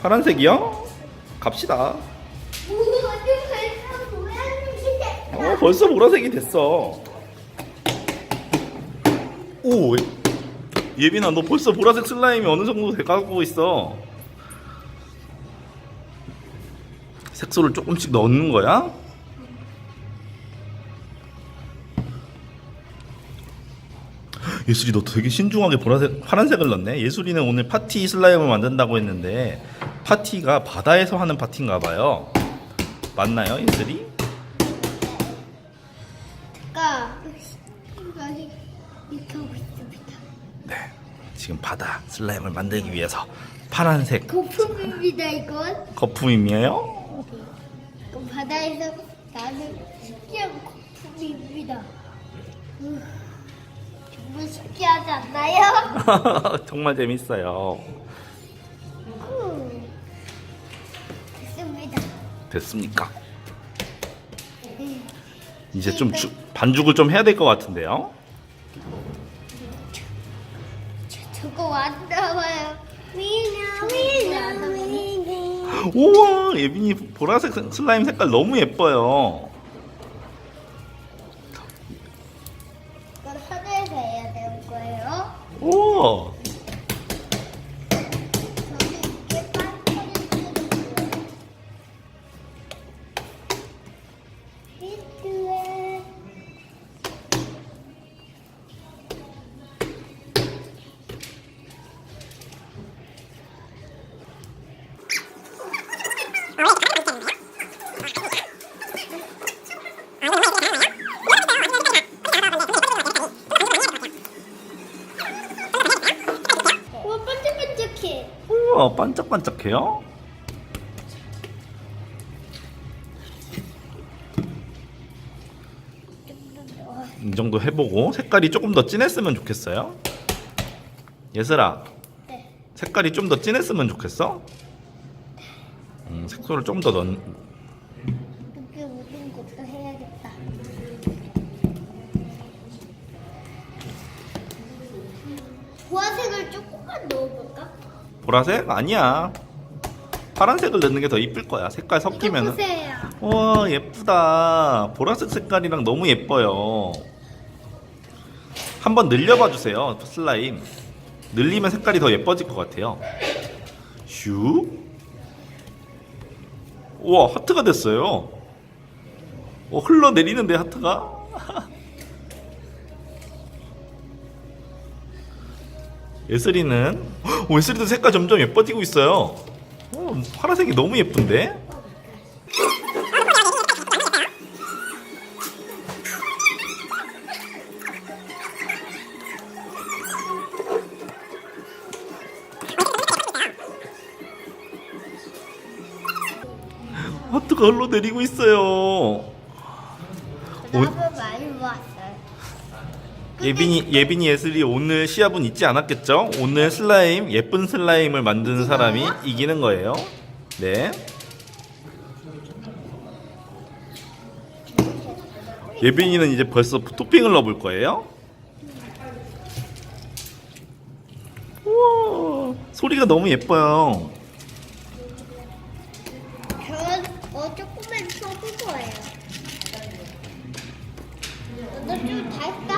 파란색이요? 갑시다. 어, 벌써 보라색이 됐어. 오, 예빈아, 너 벌써 보라색 슬라임이 어느 정도 돼가고 있어. 색소를 조금씩 넣는 거야? 예술이 너 되게 신중하게 보라색, 파란색을 넣네. 예술이는 오늘 파티 슬라임을 만든다고 했는데 파티가 바다에서 하는 파티인가 봐요. 맞나요, 예술이? 아까 여기 이렇게 하고 있습니다. 네. 지금 바다 슬라임을 만들기 위해서 파란색 거품입니다 이건. 거품이에요. 그 바다에서 나는 신기한 거품입니다. 음, 정말 신기하지 않나요? 정말 재밌어요. 음, 됐습니다. 됐습니까? 음, 이제 좀 주- 반죽을 좀 해야 될 것 같은데요. 저- 저거 왔나봐요. 미나 미나 미나. 우와, 예빈이 보라색 스- 슬라임 색깔 너무 예뻐요. 우와, 저는 이게 우와, 반짝반짝해요. 이 정도 해보고 색깔이 조금 더 진했으면 좋겠어요. 예슬아, 네. 색깔이 좀 더 진했으면 좋겠어? 음, 색소를 좀 더 넣. 것도 해야겠다. 보라색을 조금만 넣어볼까? 보라색 아니야. 파란색을 넣는 게 더 이쁠 거야. 색깔 섞이면은. 보세요. 와 예쁘다. 보라색 색깔이랑 너무 예뻐요. 한번 늘려봐 주세요. 슬라임. 늘리면 색깔이 더 예뻐질 것 같아요. 슈. 우와 하트가 됐어요. 어, 흘러내리는데 하트가. 예슬이는 오, 예슬이도 색깔 점점 예뻐지고 있어요. 어, 파란색이 너무 예쁜데? 하트가 흘러내리고 있어요. 봤어요. 예빈이 예빈이 예슬이 오늘 시합은 있지 않았겠죠? 오늘 슬라임 예쁜 슬라임을 만드는 사람이 이기는 거예요. 네. 예빈이는 이제 벌써 토핑을 넣어볼 거예요. 우와, 소리가 너무 예뻐요. 어 조금만 쳐줄 거예요. 너도 좀 달까?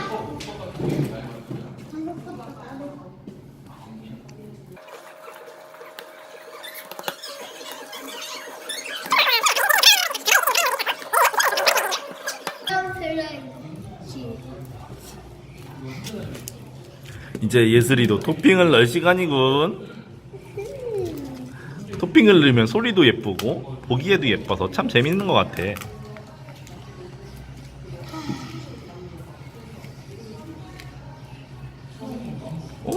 이제 예슬이도 토핑을 넣을 시간이군. 토핑을 넣으면 소리도 예쁘고 보기에도 예뻐서 참 재밌는 것 같아. 오,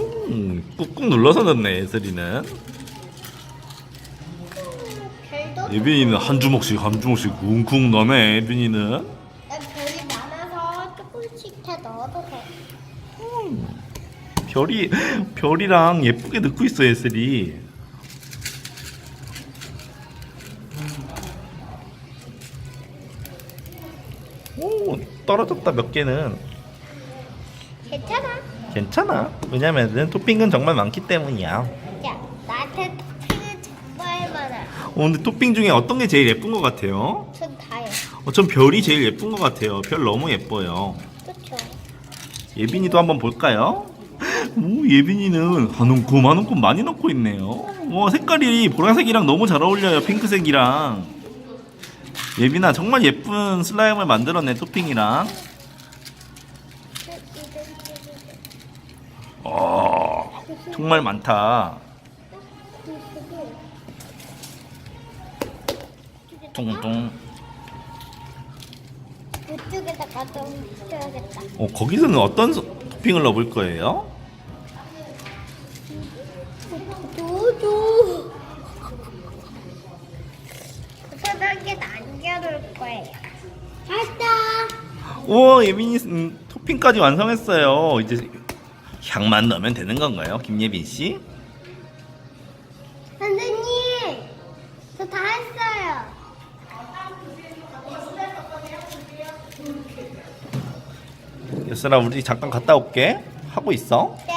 꾹꾹 눌러서 넣네 예슬이는. 별도 예빈이는 한 주먹씩 한 주먹씩 쿵쿵 넣네 예빈이는. 난 별이 많아서 조금씩 다 넣어도 돼. 별이 별이랑 예쁘게 넣고 있어 예슬이. 오 떨어졌다 몇 개는 괜찮아. 괜찮아. 왜냐면은 토핑은 정말 많기 때문이야. 자, 나 어, 근데 토핑 중에 어떤 게 제일 예쁜 것 같아요? 전 다요. 어, 전 별이 제일 예쁜 것 같아요. 별 너무 예뻐요. 그쵸? 예빈이도 한번 볼까요? 오, 예빈이는 한 움큼 한 움큼 많이 넣고 있네요. 와, 색깔이 보라색이랑 너무 잘 어울려요. 핑크색이랑. 예빈아, 정말 예쁜 슬라임을 만들었네, 토핑이랑. 어, 정말 많다. 뚱뚱. 이쪽에다가 좀 붙여야겠다. 어, 거기서는 어떤 소- 토핑을 넣어볼 거예요? 도도. 소독에 남겨놓을 거예요. 됐다. 우와 예빈이 음, 토핑까지 완성했어요. 이제 향만 넣으면 되는 건가요, 김예빈 씨? 선생님, 저 다 했어요. 예슬아 우리 잠깐 갔다 올게. 하고 있어. 네.